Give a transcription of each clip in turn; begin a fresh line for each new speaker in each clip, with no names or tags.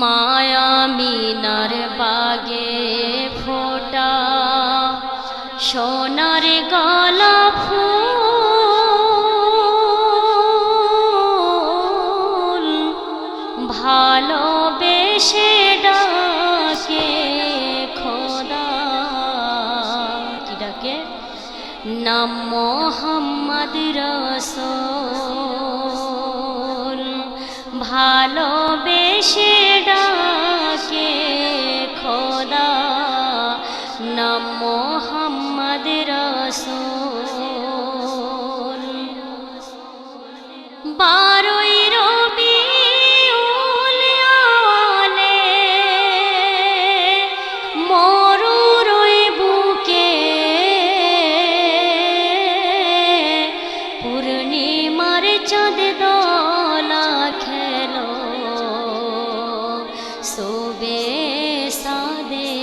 মায়া মিনার বাগে ফোটা, সোনার গলা ফুল। ভালোবেসে ডাকে খোদা, কি ডাকে? নাম মোহাম্মদ রসোল। ভালোবেসে শোবে সাদেকে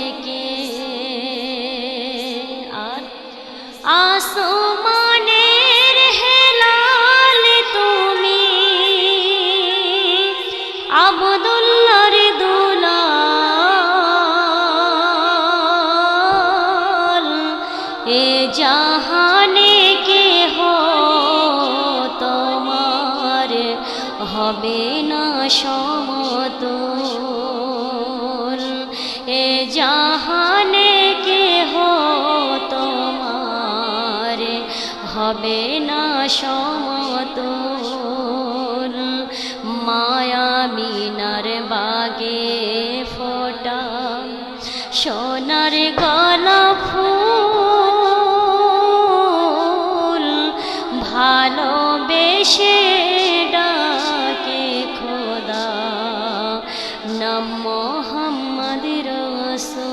হবে না সমতল মায়া মিনার বাগে ফোটা সোনার গলা ফুল। ভালোবেসে ডাকে খোদা, নাম মোহাম্মদ রসুল।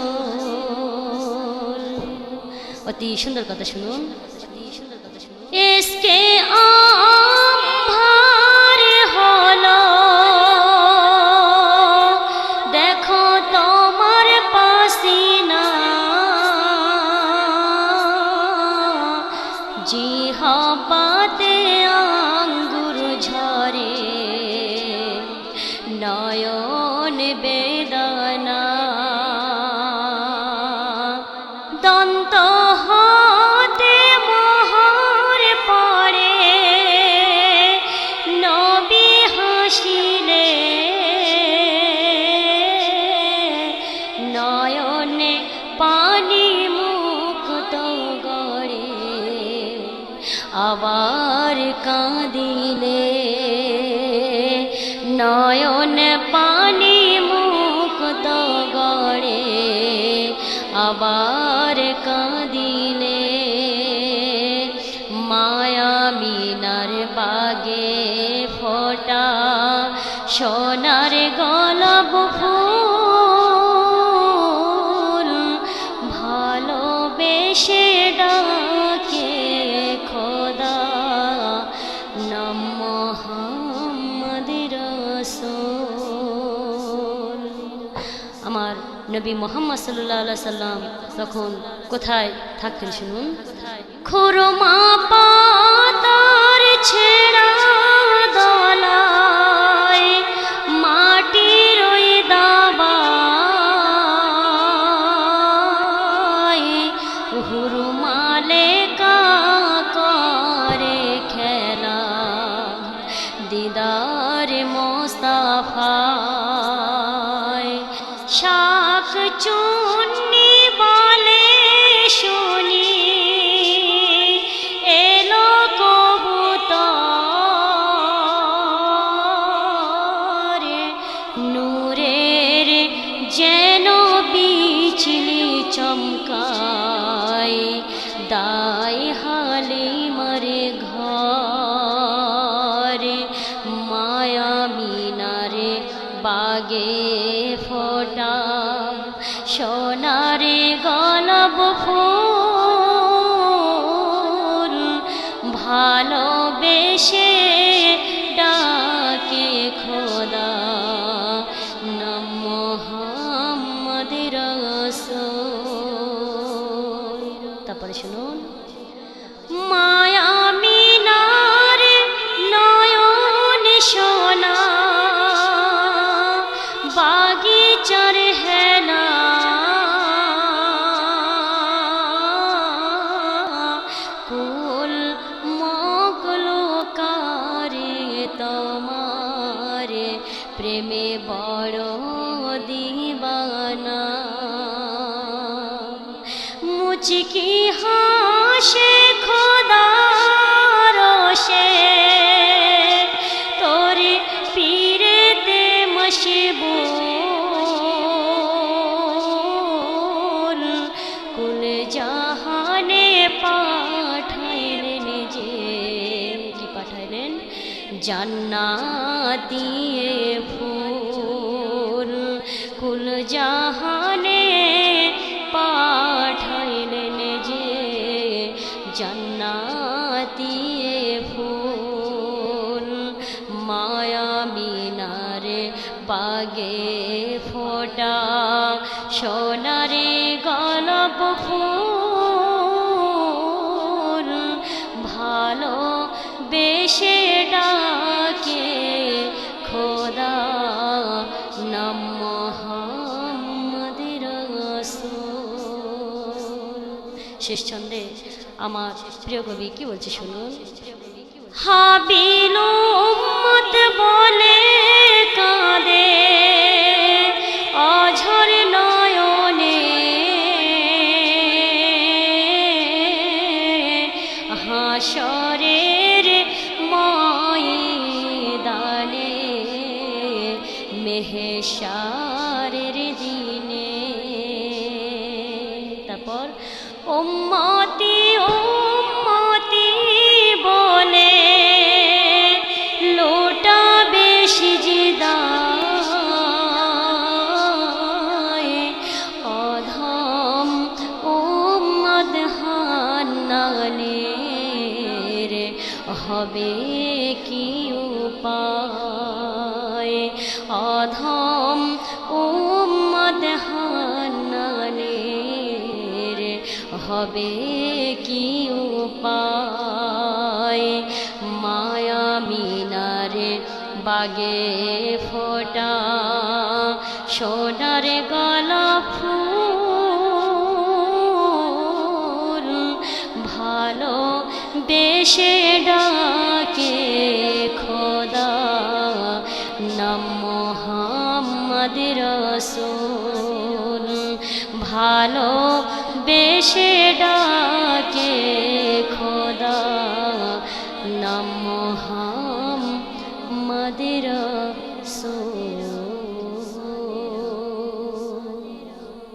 অতি সুন্দর কথা শুনুন। এসকে আম্ভার হলো। দেখো তোমার পাসিনা। জি হাতে আঙ্গুর ঝরে নয়ন বেদনা। নয়ন পানি মুক্ত গড়ে আবার আমার নবী মোহাম্মদ সাল্লাহ সাল্লাম তখন কোথায় থাকতেন শুনুন? খোরমা পাতার ছেঁড়া শাক চুন্নি বলে শুনি। এলো কবুতর নূরের যেন বিচলি চমকায় সোনারে গলব ফুল ভালোবেসে ডাকে খোদা নাম মোহাম্মদ রসুল। তারপরে শুনুন। মুচকি হাসে খোদার সে তোরে পীরেতে মশবুল কুল জাহানে পাঠাইলেন যে কি পাঠাইলেন? জান্নাতিয়ে সোনারে গলপ ফুল, ভালো বেশে ডাকে খোদা নাম মোহাম্মদ রাসূল। শেষ ছন্দে আমার প্রিয় কবি কি বলছে শুনুন? হাবিল তারপর উম্মতি উম্মতি বলে লোটা বেশি রে হবে কি হবে কি উপায়? মায়া মিনারে বাগে ফোটা সোনার গলা ফুল ভালো বেশে ডাকে ভালো বেশে ডাকে।